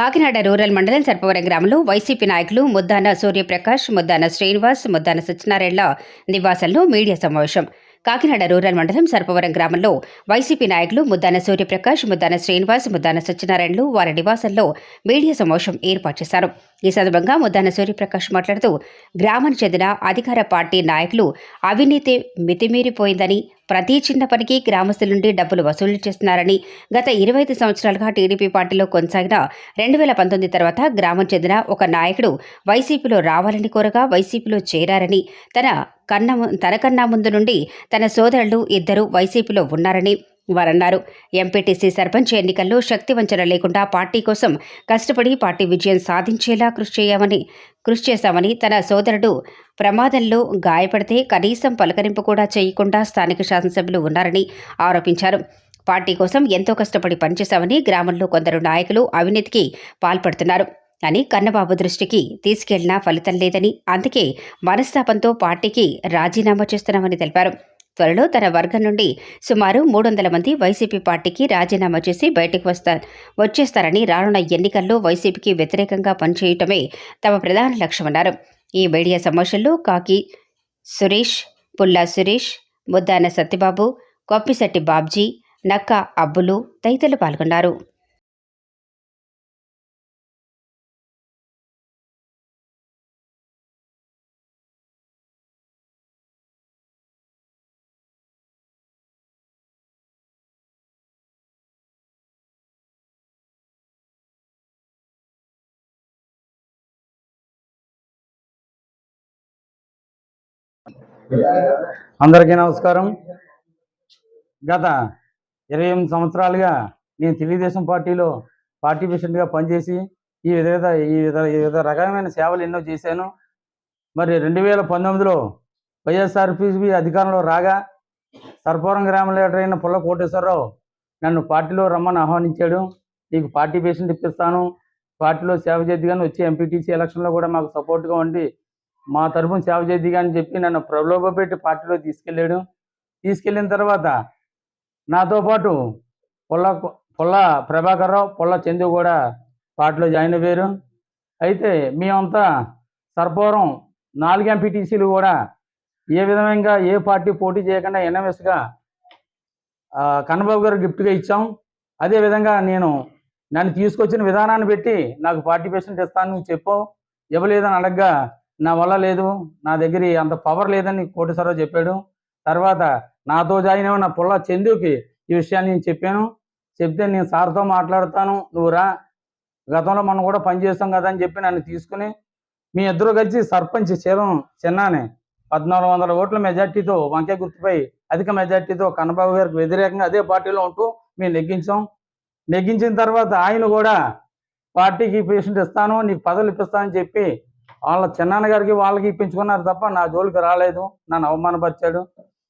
Kakinada rural మండలం సర్పవరం గ్రామంలో YCP నాయకులు ముద్దాన సూర్యప్రకాష్ ముద్దాన శ్రీనివాస్ ముద్దాన సత్యనారాయణల నివాసంలో మీడియా సమావేశం. కాకినాడ రూరల్ మండలం సర్పవరం గ్రామంలో వైసీపీ నాయకులు ముద్దాన సూర్యప్రకాష్ ముద్దాన శ్రీనివాస్ ముద్దాన సత్యనారాయణలు వారి నివాసంలో మీడియా సమావేశం ఏర్పాటు చేశారు. ఈ సందర్భంగా ముద్దాన సూర్యప్రకాష్ మాట్లాడుతూ గ్రామానికి చెందిన అధికార పార్టీ నాయకులు అవినీతి మితిమీరిపోయిందని ప్రతి చిన్న పనికి గ్రామస్తుల నుండి డబ్బులు వసూలు చేస్తున్నారని గత ఇరవై ఐదు సంవత్సరాలుగా టీడీపీ పార్టీలో కొనసాగిన రెండు వేల పంతొమ్మిది తర్వాత గ్రామం చెందిన ఒక నాయకుడు వైసీపీలో రావాలని కోరగా వైసీపీలో చేరారని తన కన్న తనకన్నా ముందు నుండి తన సోదరులు ఇద్దరు వైసీపీలో ఉన్నారని వారన్నారు. ఎంపీటీసీ సర్పంచ్ ఎన్నికల్లో శక్తి వంచన లేకుండా పార్టీ కోసం కష్టపడి పార్టీ విజయం సాధించేలా కృషి చేయమని కృషి చేశామని తన సోదరుడు ప్రమాదంలో గాయపడితే కనీసం పలకరింపు కూడా చేయకుండా స్థానిక శాసనసభ్యులు ఉన్నారని ఆరోపించారు. పార్టీ కోసం ఎంతో కష్టపడి పనిచేశామని గ్రామంలో కొందరు నాయకులు అవినీతికి పాల్పడుతున్నారు అని కన్నబాబు దృష్టికి తీసుకెళ్ళినా ఫలితం లేదని అందుకే మనస్తాపంతో పార్టీకి రాజీనామా చేస్తున్నామని తెలిపారు. త్వరలో తన వర్గం నుండి సుమారు మూడు వందల మంది వైసీపీ పార్టీకి రాజీనామా చేసి బయటకు వస్తా వచ్చేస్తారని రానున్న ఎన్నికల్లో వైసీపీకి వ్యతిరేకంగా పనిచేయటమే తమ ప్రధాన లక్ష్యమన్నారు. ఈ మీడియా సమావేశంలో కాకి సురేష్ పుల్లా సురేష్ ముద్దాన సత్యబాబు కొప్పిశెట్టి బాబ్జీ నక్క అబ్బులు తదితరులు పాల్గొన్నారు. అందరికీ నమస్కారం. గత ఇరవై ఎనిమిది సంవత్సరాలుగా నేను తెలుగుదేశం పార్టీలో పార్టీ ప్రెసిడెంట్గా పనిచేసి ఈ విధ ఈ విధ ఈ విధ రకమైన సేవలు ఎన్నో చేశాను. మరి రెండు వేల పంతొమ్మిదిలో వైఎస్ఆర్పీసీ అధికారంలో రాగా సర్పవరం గ్రామ లీడర్ అయిన పుల్ల కోటేశ్వరరావు నన్ను పార్టీలో రమ్మని ఆహ్వానించాడు. నీకు పార్టీ పేషెంట్ ఇప్పిస్తాను. పార్టీలో సేవ చేద్దిగాని వచ్చే ఎంపీటీసీ ఎలక్షన్లో కూడా మాకు సపోర్ట్గా ఉండి మా తరఫున సేవ చేద్దిగా అని చెప్పి నన్ను ప్రలోభపెట్టి పార్టీలో తీసుకెళ్ళాడు. తీసుకెళ్ళిన తర్వాత నాతో పాటు పొల్ల పొల్ల ప్రభాకర్ రావు పొల్ల చందు కూడా పార్టీలో జాయిన్ అయ్యారు అయితే మేమంతా సర్పవరం నాలుగు ఎంపీటీసీలు కూడా ఏ విధంగా ఏ పార్టీ పోటీ చేయకుండా ఎన్ఎంఎస్గా కన్నబాబు గారు గిఫ్ట్గా ఇచ్చాం. అదేవిధంగా నేను నన్ను తీసుకొచ్చిన విధానాన్ని పెట్టి నాకు పార్టీ పేషెంట్ ఇస్తాను నువ్వు చెప్పు. ఇవ్వలేదని అడగ్గా నా వల్ల లేదు నా దగ్గర అంత పవర్ లేదని కోటేశ్వరరావు చెప్పాడు. తర్వాత నాతో జాయిన్ అయిన నా పుల్ల చందుకి ఈ విషయాన్ని నేను చెప్పాను. చెప్తే నేను సార్తో మాట్లాడతాను నువ్వు రా. గతంలో మనం కూడా పనిచేస్తాం కదా అని చెప్పి నన్ను తీసుకుని మీ ఇద్దరు కలిసి సర్పంచ్ చీరం చిన్నానే పద్నాలుగు వందల ఓట్ల మెజార్టీతో వంకే గుర్తుపై అధిక మెజార్టీతో కన్నబాబు గారికి వ్యతిరేకంగా అదే పార్టీలో ఉంటూ మేము నెగ్గించాం. నెగ్గించిన తర్వాత ఆయన కూడా పార్టీకి పేషెంట్ ఇస్తాను నీకు పదవులు ఇప్పిస్తానని చెప్పి వాళ్ళ చిన్నాన్న గారికి వాళ్ళకి ఇప్పించుకున్నారు తప్ప నా జోలికి రాలేదు నన్ను అవమానపరిచాడు.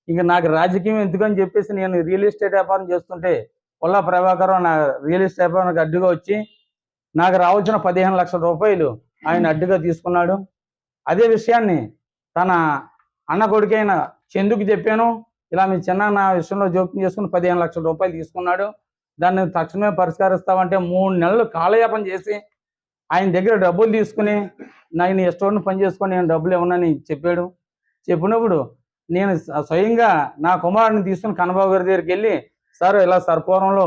ఇంక నాకు రాజకీయం ఎందుకని చెప్పేసి నేను రియల్ ఎస్టేట్ వ్యాపారం చేస్తుంటే పొల్ల ప్రభాకర్ నా రియల్ ఎస్టేట్ వ్యాపారానికి అడ్డుగా వచ్చి నాకు రావాల్సిన పదిహేను లక్షల రూపాయలు ఆయన అడ్డుగా తీసుకున్నాడు. అదే విషయాన్ని తన అన్న కొడుకైన చందుకు చెప్పాను. ఇలా మీ చిన్న నా విషయంలో జోక్యం చేసుకుని పదిహేను లక్షల రూపాయలు తీసుకున్నాడు. దాన్ని తక్షణమే పరిష్కరిస్తామంటే మూడు నెలలు కాలయాపన చేసి ఆయన దగ్గర డబ్బులు తీసుకుని నాకు నీ పని చేసుకొని నేను డబ్బులు ఇవ్వనని చెప్పాడు? చెప్పినప్పుడు నేను స్వయంగా నా కుమారుని తీసుకుని కన్నబాబు గారి దగ్గరికి వెళ్ళి సార్ ఇలా సర్పవరంలో